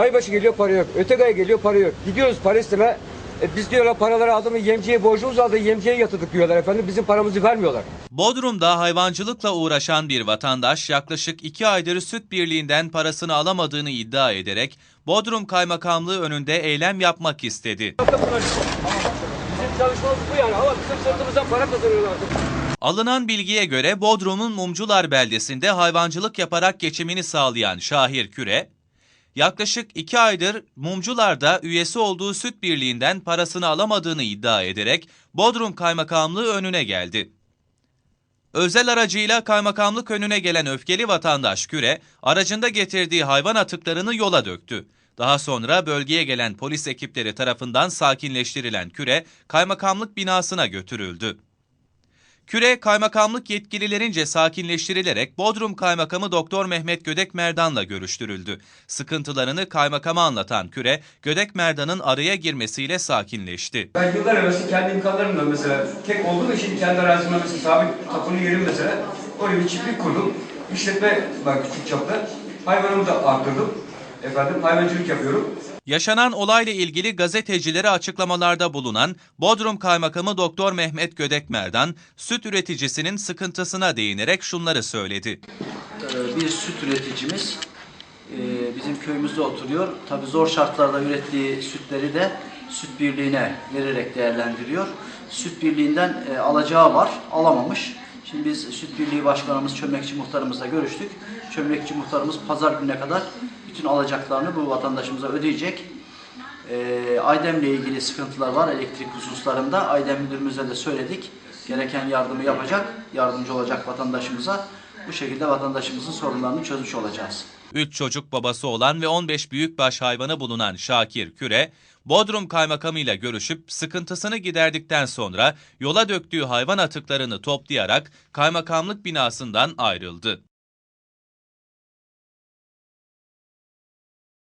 Aybaşı geliyor para yok. Ötegay geliyor para yok. Gidiyoruz para isteme. E, biz diyorlar paraları aldı mı yemciye borcumuz aldı yemciye yatırdık diyorlar efendim. Bizim paramızı vermiyorlar. Bodrum'da hayvancılıkla uğraşan bir vatandaş yaklaşık 2 aydır süt birliğinden parasını alamadığını iddia ederek Bodrum Kaymakamlığı önünde eylem yapmak istedi. Bizim çalışmamız bu yani ama bizim sırtımızdan para kazanıyorlar. Alınan bilgiye göre Bodrum'un Mumcular beldesinde hayvancılık yaparak geçimini sağlayan Şahir Küre, yaklaşık 2 aydır Mumcular'da üyesi olduğu süt birliğinden parasını alamadığını iddia ederek Bodrum Kaymakamlığı önüne geldi. Özel aracıyla kaymakamlık önüne gelen öfkeli vatandaş Küre, aracında getirdiği hayvan atıklarını yola döktü. Daha sonra bölgeye gelen polis ekipleri tarafından sakinleştirilen Küre, kaymakamlık binasına götürüldü. Küre, kaymakamlık yetkililerince sakinleştirilerek Bodrum Kaymakamı Doktor Mehmet Gödek Merdan'la görüştürüldü. Sıkıntılarını kaymakama anlatan Küre, Gödek Merdan'ın araya girmesiyle sakinleşti. Ben yıllar evvel kendi imkanlarımla mesela tek olduğum için kendi arazimde mesela sabit tapulu yerim mesela oraya bir çiftlik kurdum. İşletme var küçük çapta. Hayvanımı da arttırdım. Efendim hayvancılık yapıyorum. Yaşanan olayla ilgili gazetecilere açıklamalarda bulunan Bodrum Kaymakamı Doktor Mehmet Gödek Merdan, süt üreticisinin sıkıntısına değinerek şunları söyledi. Ee, bir süt üreticimiz e, bizim köyümüzde oturuyor. Tabi zor şartlarda ürettiği sütleri de süt birliğine vererek değerlendiriyor. Süt birliğinden e, alacağı var, alamamış. Şimdi biz süt birliği başkanımız, çömlekçi muhtarımızla görüştük. Çömlekçi muhtarımız pazar gününe kadar bütün alacaklarını bu vatandaşımıza ödeyecek. E, Aydem'le ilgili sıkıntılar var elektrik hususlarında. Aydem müdürümüze de söyledik. Gereken yardımı yapacak, yardımcı olacak vatandaşımıza. Bu şekilde vatandaşımızın sorunlarını çözmüş olacağız. 3 çocuk babası olan ve 15 büyükbaş hayvanı bulunan Şakir Küre, Bodrum Kaymakamı ile görüşüp sıkıntısını giderdikten sonra yola döktüğü hayvan atıklarını toplayarak kaymakamlık binasından ayrıldı.